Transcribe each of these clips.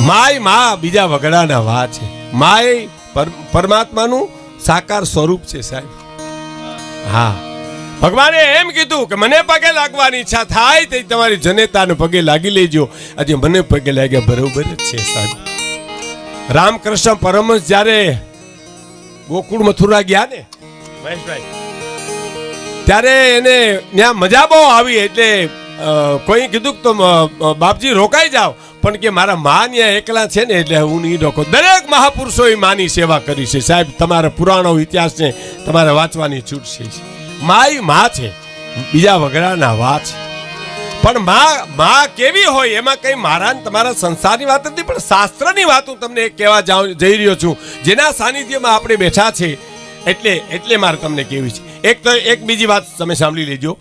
માયમાં બીજા વગડાના વા છે. માય પરમાત્માનું સાકાર સ્વરૂપ છે સાહેબ. હા. ભગવાને એમ કીધું કે મને પગે લાગવાની ઈચ્છા થાય તે તમારી જનેતાને પગે લાગી લેજો. આજે મને પગે લાગ્યા બરોબર જ છે સાહેબ. રામકૃષ્ણ પરમહંસ જ્યારે ગોકુળ મથુરા ગયા ને? મહેશભાઈ. ત્યારે એને ત્યાં મજા બહુ આવી એટલે કોઈ કીધું તો બાપજી રોકાઈ જાઓ. પણ કે મારા મા ત્યાં એકલા છે ને એટલે હું નહીં રોકો. દરેક મહાપુરુષોએ માની સેવા કરી છે. સાહેબ, તમારા પુરાણો ઇતિહાસને તમારે વાંચવાની છૂટ છે. માય મા છે, બીજા વગડાના વા છે. પણ માં, મા કેવી હોય, એમાં કઈ મારા તમારા સંસારની વાત નથી પણ શાસ્ત્રની વાત હું તમને કહેવા જઈ રહ્યો છું. જેના સાનિધ્યમાં આપણે બેઠા છે, એટલે એટલે મારે તમને કેવી છે. એક તો એક બીજી વાત તમે સાંભળી લેજો.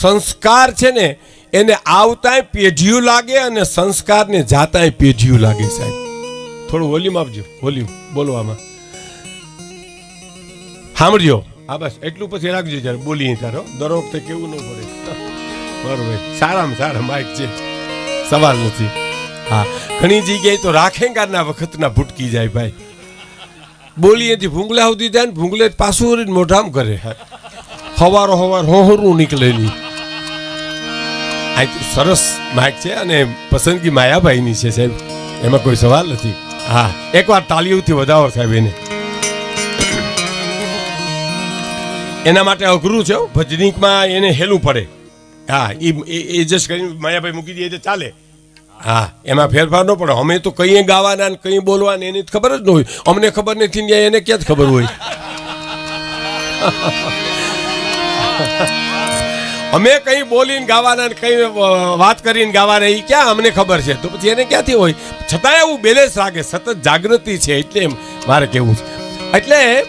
સંસ્કાર છે ને એને આવતાંય પેઢીયું લાગે અને સંસ્કારને જાતાંય પેઢીયું લાગે સાહેબ. થોડું વોલ્યુમ આપજો વોલ્યુમ બોલવામાં સાંભળજો. હા, બસ, એટલું પછી રાખજો જ્યારે બોલીએ ત્યારે દર વખતે કેવું ન પડે. બરોબર. સારામાં સારા માઇક છે. સવાલ નથી. હા, ઘણી જગ્યાએ તો રાખેંગારના વખતના ભૂટકી જાય ભાઈ. બોલીએથી ભૂંગલા સુધી જાય ને ભૂંગલે પાછું મોઢામ કરે. હવારો હવાર હોહરું નીકળે નહીં આ સરસ માઇક છે અને પસંદગી માયાભાઈની છે સાહેબ. એમાં કોઈ સવાલ નથી. હા, એકવાર તાલીઓથી વધાવો સાહેબ એને. એના માટે અઘરું છે ભજનીકમાં એને હેલું પડે. હા એ જસ્ટ કરીને માયાભાઈ મૂકી દઈએ તો ચાલે. હા, એમાં ફેરફાર ન પડે. અમે તો કંઈ ગાવાના ને કંઈ બોલવાના, એની ખબર જ ન હોય. અમને ખબર નથી ને એને ક્યાં જ ખબર હોય? અમે કઈ બોલીને ગાવાના કઈ વાત કરીને ગાવાના એ ક્યાં અમને ખબર છે? તો પછી એને ક્યાંથી હોય? છતાંય એવું બેલેન્સ રાખે, સતત જાગૃતિ છે, એટલે એમ મારે કેવું છે. એટલે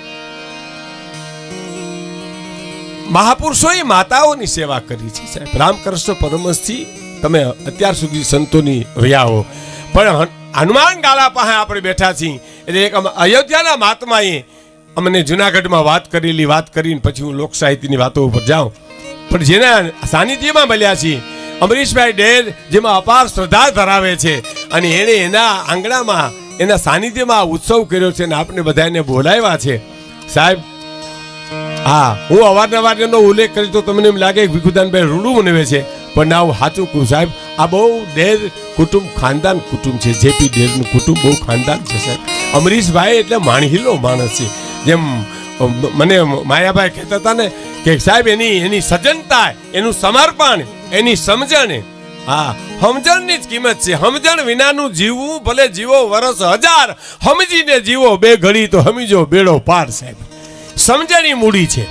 મહાપુરુષોએ માતાઓની સેવા કરી છે, સાહેબ. રામકૃષ્ણ પરમસથી તમે અત્યાર સુધી સંતોની રહ્યા હો. પણ હન- હનુમાન ગાળા પાસે આપણે બેઠા છીએ. એટલે એક અયોધ્યાના મહાત્માએ અમને જુનાગઢમાં વાત કરેલી, વાત કરીને પછી હું લોકસાહિત્યની વાતો ઉપર જાઉં. પણ જેના સાનિધ્યમાં મળ્યા છીએ, અમરીશભાઈ ડેર જેમાં અપાર શ્રદ્ધા ધરાવે છે અને એણે એના આંગણામાં, એના સાનિધ્યમાં ઉત્સવ કર્યો છે અને આપણે બધાને બોલાવ્યા છે. સાહેબ, હા, હું અવારનવાર એનો ઉલ્લેખ કરી તો તમને એમ લાગે ભીખુદાનભાઈ રૂડું મનાવે છે. પણ ના, હું સાચું કહું, સાહેબ, આ બહુ ડેર કુટુંબ, ખાનદાન કુટુંબ છે, જેપી ડેરનું કુટુંબ બહુ ખાનદાન છે, સાહેબ. અમરીશભાઈ એટલે માણહીલો માણસ છે. જેમ મને માયાભાઈ કહેતા હતા ને કે સાહેબ, એની એની સજ્જનતા એનું સમર્પણ, એની સમજણ હા, સમજણની જ કિંમત છે. સમજણ વિનાનું જીવવું ભલે જીવો વરસ હજાર, સમજીને જીવો બે ઘડી તો સમજો બેડો પાર, સાહેબ. સમજણી મૂડી છે.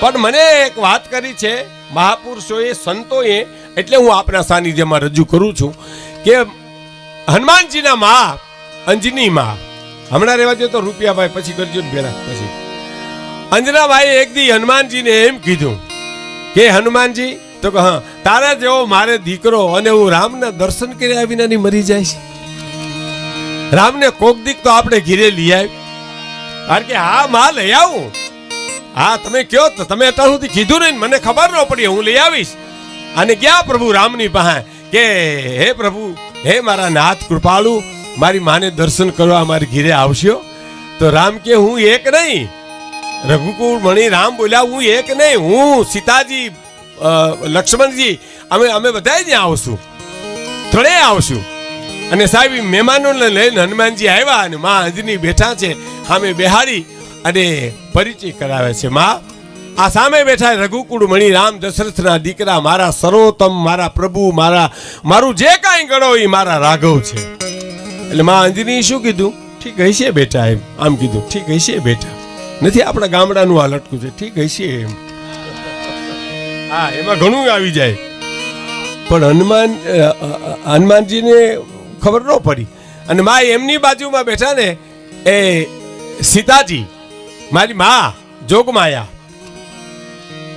પણ મને એક વાત કરી છે, મહાપુરુષોએ, સંતોએ, એટલે હું આપણા સાનિધ્યમાં રજૂ કરું છું કે હનુમાનજીના મા અંજની મા હમણાં રહેવા દો તો રૂપિયાભાઈ, પછી કરજો ને ભેળા, પછી. અંજનાભાઈ એક દી હનુમાનજીને એમ કીધું કે, હનુમાનજી, તો કે હા, તારા જેવો મારે દીકરો અને હું રામના દર્શન કર્યા વિના ની મરી જાય છે. રામને કોક દીક તો આપણે ઘીરે લઈ આવી કારણ કે, હા, માં, લઈ આવું. હા, તમે કયો તો, તમે અત્યાર સુધી કીધું નહીં મને ખબર ન પડી, હું લઈ આવીશ. અને ક્યાં પ્રભુ રામની પાસે કે, હે પ્રભુ, હે મારા નાથ કૃપાળુ, મારી માને દર્શન કરવા મારી ઘીરે આવશો? તો રામ કે, હું એક નહીં રઘુકુળ મણી રામ બોલ્યા, હું એક નહીં, હું સીતાજી લક્ષ્મણજી. અમે અમે બધા ત્યાં આવશું. ત્રણેય આવશું. અને સાહેબ મહેમાનોને લઈને હનુમાનજી આવ્યા અને માં અંજની બેઠા છે, સામે બેહાડી અને પરિચય કરાવે છે. માં, આ સામે બેઠા રઘુકુળ મણી રામ દશરથના દીકરા, મારા સર્વોત્તમ, મારા પ્રભુ, મારા, મારું જે કાંઈ ગણો એ મારા રાઘવ છે. એટલે માં અંજની શું કીધું? ઠીક હશે બેટા એમ. આમ કીધું, ઠીક હશે બેટા. નથી આપણા ગામડાનું આ લટકું છે. ઠીક હશે એમ. હા એમાં ઘણું આવી જાય. પણ હનુમાન હનુમાનજીને ખબર ન પડી. અને મા એમની બાજુમાં બેઠા ને એ સીતાજી મારી મા જોગમાયા.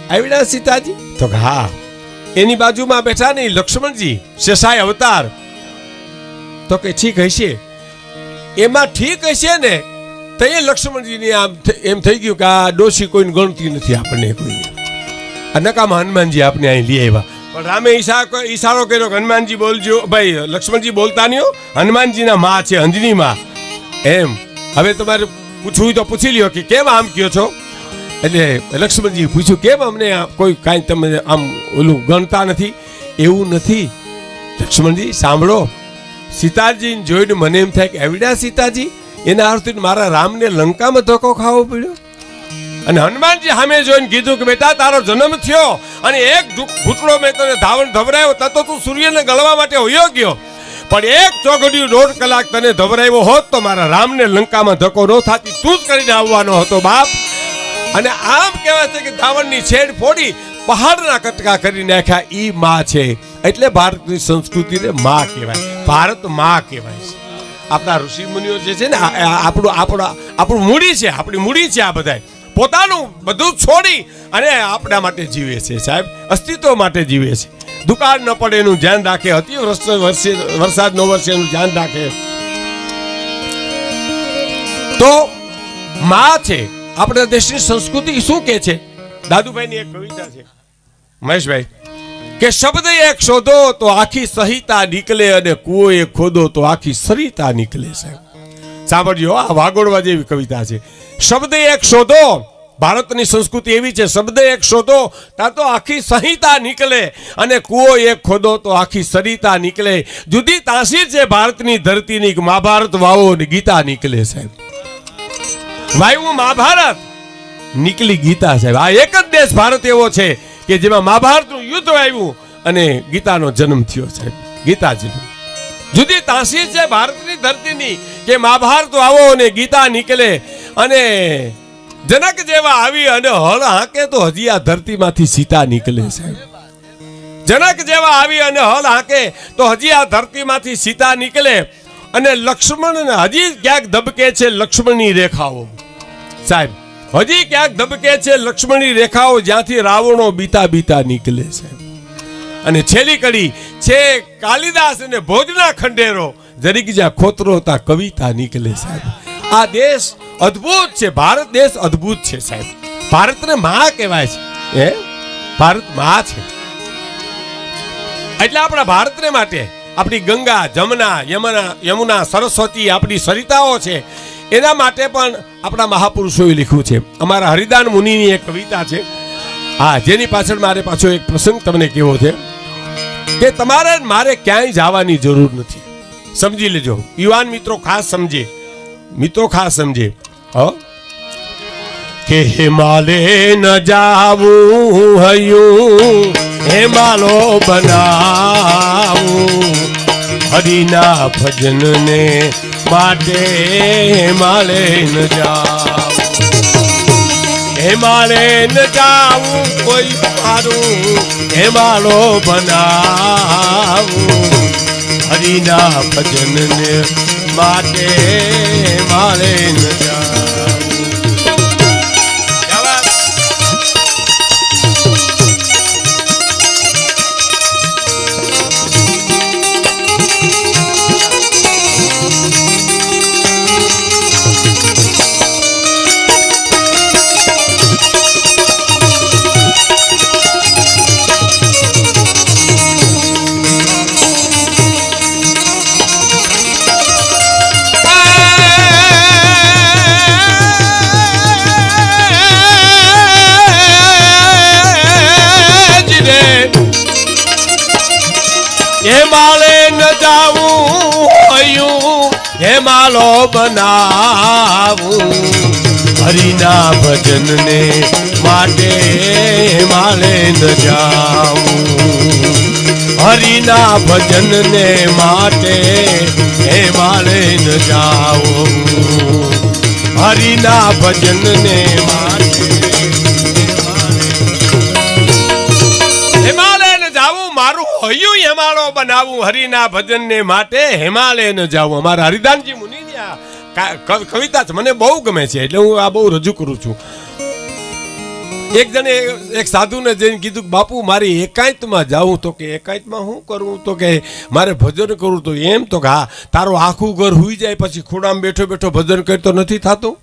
આવીડા સીતાજી? તો કે હા. એની બાજુમાં બેઠા ને લક્ષ્મણજી શેષાય અવતાર. તો કે ઠીક હશે. એમાં ઠીક હશે ને તો એ લક્ષ્મણજીની આમ એમ થઈ ગયું કે આ ડોશી કોઈને ગણતી નથી આપણને કોઈને આ નકામા હનુમાનજી આપણે અહીં લઈ આવ્યા. પણ રામે ઈશા ઈશારો કર્યો હનુમાનજી બોલજો. ભાઈ, લક્ષ્મણજી બોલતા નહીં. હનુમાનજીના માં છે, અંજની માં. એમ. હવે તમારે પૂછવું તો પૂછી લ્યો કે કેમ આમ કયો છો? એટલે લક્ષ્મણજી પૂછ્યું, કેમ અમને કોઈ કાંઈ તમે આમ ઓલું ગણતા નથી? એવું નથી. લક્ષ્મણજી, સાંભળો. સીતાજીને જોઈને મને એમ થાય કે એવડ્યા સીતાજી? એના અર્થથી મારા રામને લંકામાં ધક્કો ખાવો પડ્યો. અને હનુમાનજી સામે જોઈને કીધું કે બેટા, તારો જન્મ થયો અને એક ઘૂંટડો મેં તને ધાવણ ધવરાયો તતો તું સૂર્યને ગળવા માટે હોયો ગયો. પણ એક ચોઘડિયું દોઢ કલાક તને ધવરાયો હોત તો મારા રામને લંકામાં ધક્કો ન થાતી. તું જ કરીને આવવાનો હતો, બાપ. અને આમ કહેવાય છે કે ધાવણની છેડ ફોડી પહાડના કટકા કરી નાખ્યા. ઈ માં છે. એટલે ભારતની સંસ્કૃતિને માં કહેવાય. ભારતમાં કહેવાય છે. આપણા ઋષિ મુનિઓ જે છે ને આપણું આપણા આપણું મૂડી છે, આપણી મૂડી છે આ બધાય. પોતાનું બધું છોડી અને આપણા માટે જીવે છે સાહેબ. અસ્તિત્વ માટે જીવે છે. દુકાળ ન પડે એનું ધ્યાન રાખે અતિ વરસ- વરસાદ ન વરસે એનું ધ્યાન રાખે. તો માં છે, આપણા દેશની સંસ્કૃતિ શું કે છે? દાદુભાઈની એક કવિતા છે. મહેશભાઈ કે શબ્દ એક શોધો તો આખી સહિતા નીકળે અને કુઓ એક ખોદો તો આખી સરિતા નીકળે સાહેબ સાંભળજો, આ વાગોડવા જેવી કવિતા છે. શબ્દ એક શોધો, ભારતની સંસ્કૃતિ એવી છે, શબ્દ એક શોધો ત્યાં તો આખી સંહિતા નીકળે અને કુઓ એક ખોદો તો આખી સરિતા નીકળે. જુદી તાસીર છે ભારતની ધરતીની મહાભારત વાવો અને ગીતા નીકળે સાહેબ વાયુ મહાભારત, નીકળી ગીતા સાહેબ. આ એક જ દેશ ભારત એવો છે કે જેમાં મહાભારતનું યુદ્ધ આવ્યું અને ગીતાનો જન્મ થયો છે ગીતાજીનો જુદી તાસીર છે ભારતની ધરતીની કે મહાભારત આવો અને ગીતા નીકળે અને જનક જેવા આવી અને હળ હાંકે તો હજી આ ધરતીમાંથી સીતા નીકળે છે જનક જેવા આવી અને હળ હાંકે તો હજી આ ધરતીમાંથી સીતા નીકળે અને લક્ષ્મણ હજી ક્યાંક ધબકે છે લક્ષ્મણની રેખાઓ. સાહેબ હજી ક્યાંક ધબકે છે લક્ષ્મણની રેખાઓ જ્યાંથી રાવણો બીતા બીતા નીકળે છે. અને છેલ્લી કડી છે કાલિદાસ અને ભોજના ખંડેરો. જરીક જ્યાં ખોતરો કવિતા નીકળે સાહેબ. આ દેશ અદ્ભુત છે, ભારત દેશ અદ્ભુત છે સાહેબ. ભારતને મહા કહેવાય છે. હે? ભારત મહા છે. એટલે આપણા ભારતને માટે આપણી ગંગા, જમના, યમુના યમુના, સરસ્વતી આપણી સરિતાઓ છે. એના માટે પણ આપણા મહાપુરુષોએ લખ્યું છે. અમારા હરિદાન મુનિની એક કવિતા છે. હા, જેની પાછળ મારે પાછો એક પ્રસંગ તમને કેવો છે કે તમારે મારે ક્યાંય જવાની જરૂર નથી. સમજી લેજો. યુવાન મિત્રો ખાસ સમજે. મિત્રો ખાસ સમજે. હ? કે હિમાલે ન જાવું હયું હિમાલો બનાવું. હરિના ભજનને માટે હિમાલયન ન હિમાલયન જાવું કોઈ મારું હિમાલો બનાવું. હરિના ભજનને માટે હિમાલયન જાવું હેમાલે ન જાવું હયું, હેમાલો બનાવું. હરિના ભજનને માટે હેમાલે ન જાવું. હરિના ભજનને માટે હેમાલે ન જાવું. હરિના ભજનને માટે મારું હૈયું હેમાળો બનાવું હરિના ભજનને માટે હિમાલયને જાવું. અમારા હરિદાનજી મુનિની કવિતા છે. મને બહુ ગમે છે, એટલે હું આ બહુ રજૂ કરું છું. એક જણે એક સાધુને જઈને કીધું કે, બાપુ, મારી એકાંતમાં જાઉં તો કે એકાંતમાં શું કરવું તો કે મારે ભજન કરવું તો એમ? તો કે હા, તારો આખું ઘર હુઈ જાય પછી ખોડામાં બેઠો બેઠો ભજન કરતો નથી થતું?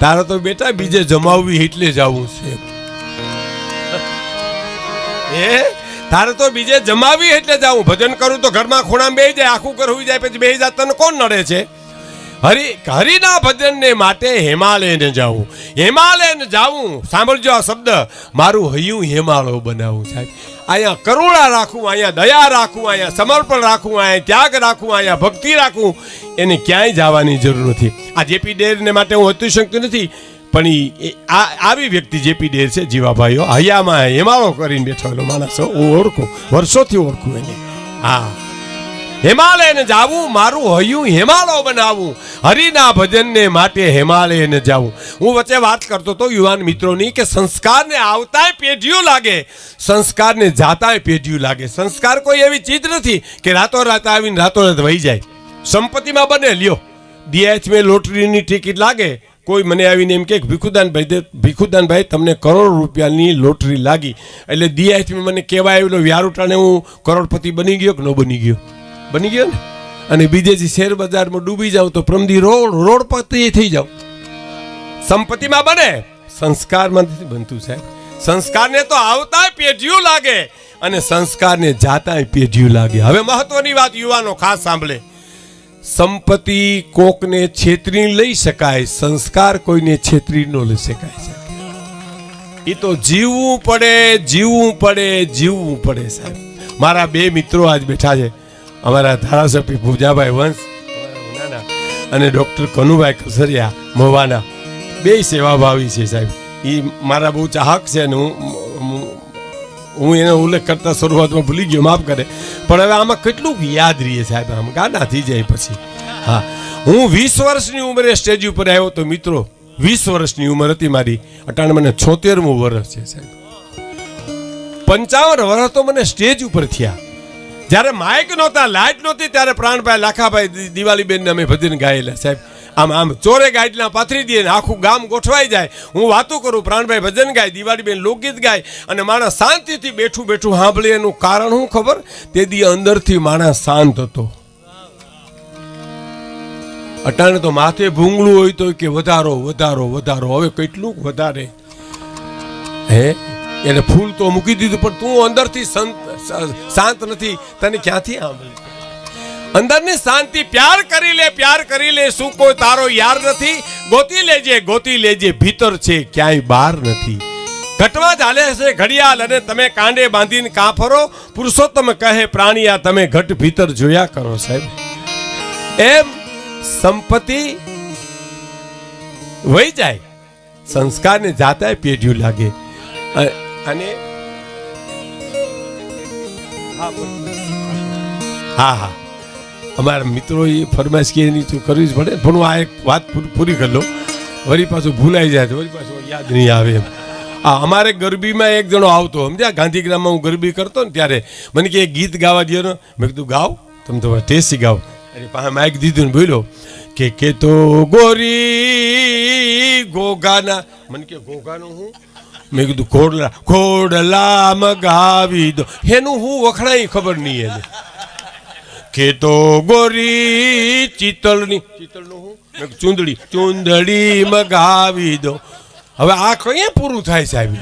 તારે તો બેટા બીજે જમાવવી એટલે જવું છે. એ તારે તો બીજે જમાવી એટલે જાઉં ભજન કરું તો ઘરમાં ખૂણામાં બે જાય, આખું કર હોઈ જાય, પછી બે જાય, તને કોણ નડે છે? હરિ, હરિના ભજનને માટે હિમાલયને જાવું. હિમાલયને જાવું. સાંભળજો આ શબ્દ. મારું હૈયું હિમાલય બનાવું સાહેબ. અહીંયા કરુણા રાખવું અહીંયા દયા રાખવું અહીંયા સમર્પણ રાખવું અહીંયા ત્યાગ રાખવું અહીંયા ભક્તિ રાખવું એને ક્યાંય જવાની જરૂર નથી. આ જેપી ડેરને માટે હું અતિશક્તિ નથી. પણ આ આવી વ્યક્તિ જેપી ડેર છે, જીવાભાઈઓ, હૈયામાં હેમાળો કરીને બેઠો માણસ, હો. ઓળખું, વર્ષોથી ઓળખું એને. હા. હિમાલયને જાવું, મારું હૈયું હિમાલય બનાવવું હરિના ભજનને માટે હિમાલયને જાવું. હું વચ્ચે વાત કરતો તો યુવાન મિત્રોની કે સંસ્કારને આવતાય પેઢીઓ લાગે, સંસ્કારને જાતાય પેઢીઓ લાગે. સંસ્કાર કોઈ એવી ચીજ નથી કે રાતોરાત આવીને રાતોરાત વહી જાય. સંપત્તિમાં બને, લ્યો. ડીએચ મેં લોટરીની ટિકિટ લાગે કોઈ મને આવીને એમ કે ભીખુદાનભાઈ ભીખુદાનભાઈ, તમને કરોડ રૂપિયાની લોટરી લાગી. એટલે દિયાથી મને કહેવાય આવેલો વ્યારુટાને હું કરોડપતિ બની ગયો કે ન બની ગયો? બની ગયો ને? અને બીજેથી શેર બજારમાં ડૂબી જાઉં તો પ્રમદી રોડ, રોડપતિ થઈ જાઉં. સંપત્તિમાં બને. સંસ્કારમાં બનતું સાહેબ. સંસ્કારને તો આવતાય પેઢીઓ લાગે અને સંસ્કારને જાતાય પેઢીઓ લાગે. હવે મહત્વની વાત યુવાનો ખાસ સાંભળે. સંપત્તિ કોકને છેતરી લઈ શકાય, સંસ્કાર કોઈને છેતરી ન લઈ શકાય એ તો જીવવું પડે જીવવું પડે જીવવું પડે, સાહેબ. મારા બે મિત્રો આજ બેઠા છે. અમારા ધારાસભ્ય પૂજાભાઈ વંશ અને ડૉક્ટર કનુભાઈ કસરિયા મોવાના. બે સેવાભાવી છે, સાહેબ. એ મારા બહુ ચાહક છે અને હું હું- એનો ઉલ્લેખ કરતા શરૂઆતમાં ભૂલી ગયો, માફ કરે. પણ હવે આમાં કેટલું યાદ રહીએ સાહેબ, આમ ગાના થઈ જાય પછી. હા. હું વીસ વર્ષની ઉંમરે સ્ટેજ ઉપર આવ્યો તો મિત્રો, વીસ વર્ષની ઉંમર હતી મારી. અટાણે મને છોતેરમું વર્ષ છે સાહેબ. પંચાવન વર્ષ તો મને સ્ટેજ ઉપર થયા. જ્યારે માઇક નહોતા લાઇટ નહોતી, ત્યારે પ્રાણભાઈ લાખાભાઈ દિવાળીબેનને અમે ભજન ગાયેલા સાહેબ. આમ આમ ચોરે ગાઈડના પાથરી દે ને આખું ગામ ગોઠવાઈ જાય. હું વાતો કરું, પ્રાણભાઈ ભજન ગાય, દિવાળીબેન લોકગીત ગાય, અને માણસ શાંતિથી બેઠું બેઠું સાંભળે એનું કારણ શું ખબર? તે દી અંદરથી માણસ શાંત હતો. અટાણે તો માથે ભૂંગળું હોય તો કે વધારો વધારો વધારો. હવે કેટલું વધારે. હે? એને ફૂલ તો મૂકી દીધું, પણ તું અંદરથી શાંત નથી. તને ક્યાંથી સાંભળી? અંદરની શાંતિ પ્યાર કરી લે, પ્યાર કરી લે, શું કોઈ તારો યાર નથી? ગોતી લેજે ગોતી લેજે, ભીતર છે, ક્યાંય બહાર નથી. ઘટવા ચાલે છે ઘડિયાળ અને તમે કાંડે બાંધીને કાં ફરો? પુરુષોત્તમ કહે, પ્રાણીયા, તમે ઘટ ભીતર જોયા કરો, સાહેબ. એમ સંપત્તિ વહી જાય, સંસ્કારને જાતા પેઢ્યું લાગે. અને હા હા. અમારા મિત્રો એ ફરમાઈશ કે એની તો કરવી જ પડે. પણ હું આ એક વાત પૂરી- કરી લઉં. વળી પાછું ભૂલાઈ જાય વળી પાછું યાદ નહીં આવે એમ. આ અમારે ગરબીમાં એક જણો આવતો. સમજ્યા? ગાંધીગ્રામમાં હું ગરબી કરતો ને ત્યારે મને કે ગીત ગાવા દો મેં કીધું, ગાવ. તમે તો ટેસ્ટી ગાવ. અરે પાસે માઇક દીધું ને બોલ્યો, કે કે તો ગોરી ગોગાના. મને કે, ગોગાનું હું? મેં કીધું ખોડલા ખોડલા મગાવી દો. એનું હું વખણાય ખબર નહીં એને. કે તો ગોરી ચિતળની. ચિતળનું હું ચુંદડી, ચૂંદડી મગાવી દો. હવે આ કઈ પૂરું થાય સાહેબ.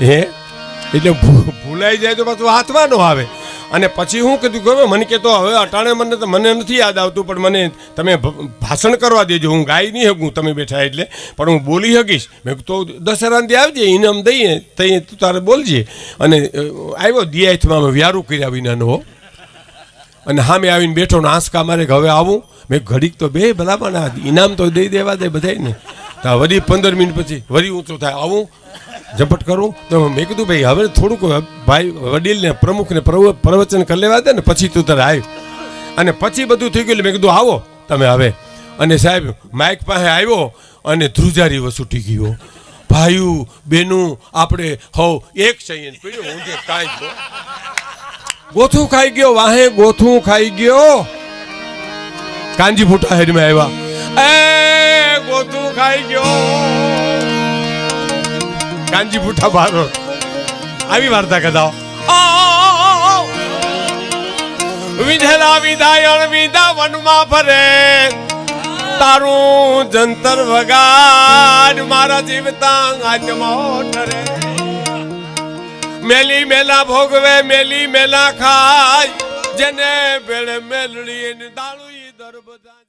હે? એટલે ભૂલાઈ જાય તો પાછું હાથમાં ન આવે. અને પછી હું કીધું, ગમે મને કે તો હવે અટાણે મને તો, મને નથી યાદ આવતું, પણ મને તમે ભાષણ કરવા દેજો. હું ગાઈ નહીં શકું તમે બેઠા એટલે. પણ હું બોલી શકીશ. મેં તો દશેરાથી આવજે ઇનામ દઈએ તઈ તું તારે બોલજે. અને આવ્યો દિયાથમાં વ્યારું કર્યા વિનાનો અને સામે આવીને બેઠો ને આંસકા મારે હવે આવું? મેં ઘડીક તો બે ભલામાં ઇનામ તો દઈ દેવા દે બધાને તો વળી પંદર મિનિટ પછી વળી ઊંચો થાય. આવું? ઝપટ કરું? તો મેં કીધું, ભાઈ, હવે થોડુંક ભાઈ, વડીલને, પ્રમુખને પ્રવ- પ્રવચન કરી લેવા દે ને, પછી તું તારે આવ્યું અને પછી બધું થઈ ગયું મેં કીધું, આવો, તમે હવે અને સાહેબ, માઇક પાસે આવ્યો અને ધ્રુજારી વસૂટી ગયો. ભાઈઓ, બેનું, આપણે, હવ, એક સૈયન પીડ્યો હું કાંઈ. ગોથું ખાઈ ગયો, વાહે ગોથું ખાઈ ગયો. કાંજી ફૂટા હેડમાં આવ્યા. એ, ગોથું ખાઈ ગયો. કાંજી ફૂટા બારો આવી વાર્તા કદાઓ વિધેલા વિધાયણ વિધા વનમાં ફરે. તારું જંતર વગાડ, મારા જીવતા આજમાં ઠરે મેલી મેલા ભોગવે મેલી મેલા ખાય. જેને ભેળ મેલડી દાળુ દર બધા